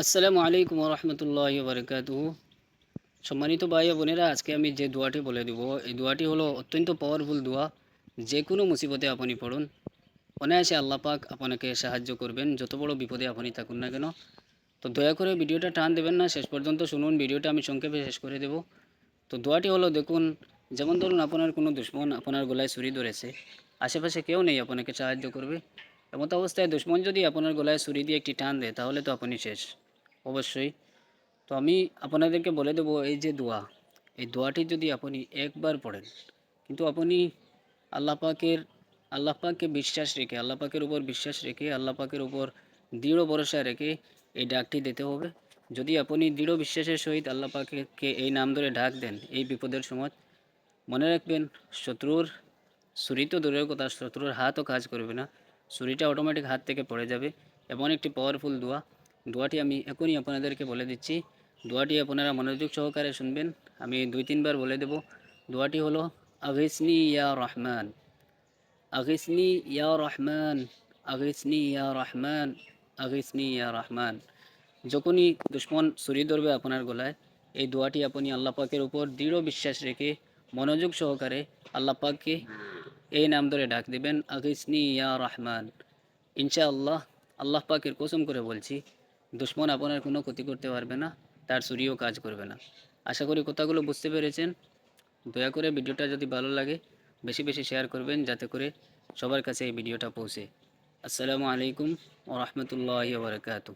আসসালামু আলাইকুম রহমতুল্লাহ বারকাতু সম্মানিত ভাই বোনেরা, আজকে আমি যে দোয়াটি বলে দেব, এই দোয়াটি হলো অত্যন্ত পাওয়ারফুল দোয়া। যে কোনো মুসিবতে আপনি পড়ুন। অনায়াসে আল্লাহ পাক আপনাকে সাহায্য করবেন, যত বড় বিপদে আপনি থাকুন না কেন। তো দয়া করে ভিডিওটা টান দেবেন না, শেষ পর্যন্ত শুনুন, ভিডিওটা আমি সংক্ষেপে শেষ করে দেব। তো দোয়াটি হলো, দেখুন, যেমন ধরুন আপনার কোনো দুশ্মন আপনার গলায় ছুরি ধরেছে, আশেপাশে কেউ নেই আপনাকে সাহায্য করবে। এমত অবস্থায় দুশ্মন যদি আপনার গলায় ছুরি দিয়ে একটি টান দেয়, তাহলে তো আপনি শেষ। অবশ্যই। তো আমি আপনাদেরকে বলে দেবো এই যে দোয়া। এই দোয়াটি যদি আপনি একবার পড়েন, কিন্তু আপনি আল্লাহ পাকের, আল্লাহ পাককে বিশ্বাস রেখে, আল্লাহ পাকের উপর বিশ্বাস রেখে, আল্লাহ পাকের উপর দৃঢ় ভরসা রেখে এই ডাকটি দিতে হবে। যদি আপনি দৃঢ় বিশ্বাসের সহিত আল্লাহ পাকে এই নাম ধরে ডাক দেন, এই বিপদের সময়, মনে রাখবেন শত্রুর ছুরি তো দূরের কথা, শত্রুর হাতও কাজ করবে না। ছুরিটা অটোমেটিক হাত থেকে পড়ে যাবে। এমন একটি পাওয়ারফুল দোয়া। দোয়াটি আমি এখনই আপনাদেরকে বলে দিচ্ছি। দোয়াটি আপনারা মনোযোগ সহকারে শুনবেন। আমি দুই, তিনবার বলে দেব। দোয়াটি হলো আগিসনি ইয়া রহমান আগিসনি ইয়া রহমান আগিসনি ইয়া রহমান আগিসনি ইয়া রহমান। যখনই দুশ্মন ছুরি ধরবে আপনার গলায়, এই দোয়াটি আপনি আল্লাহ পাকের উপর দৃঢ় বিশ্বাস রেখে মনোযোগ সহকারে আল্লাহ পাককে এই নাম ধরে ডাক দিবেন আগিসনি ইয়া রহমান। ইনশাআল্লাহ আল্লাহ পাকের কসম করে বলছি দুশ্মন আপনার কোনো ক্ষতি করতে পারবে না, তার সূর্যও কাজ করবে না। আশা করি কথাগুলো বুঝতে পেরেছেন। দয়া করে ভিডিওটা যদি ভালো লাগে, বেশি বেশি শেয়ার করবেন যাতে করে সবার কাছে এই ভিডিওটা পৌঁছে। আসসালামু আলাইকুম ও রহমতুল্লাহ বারকাতু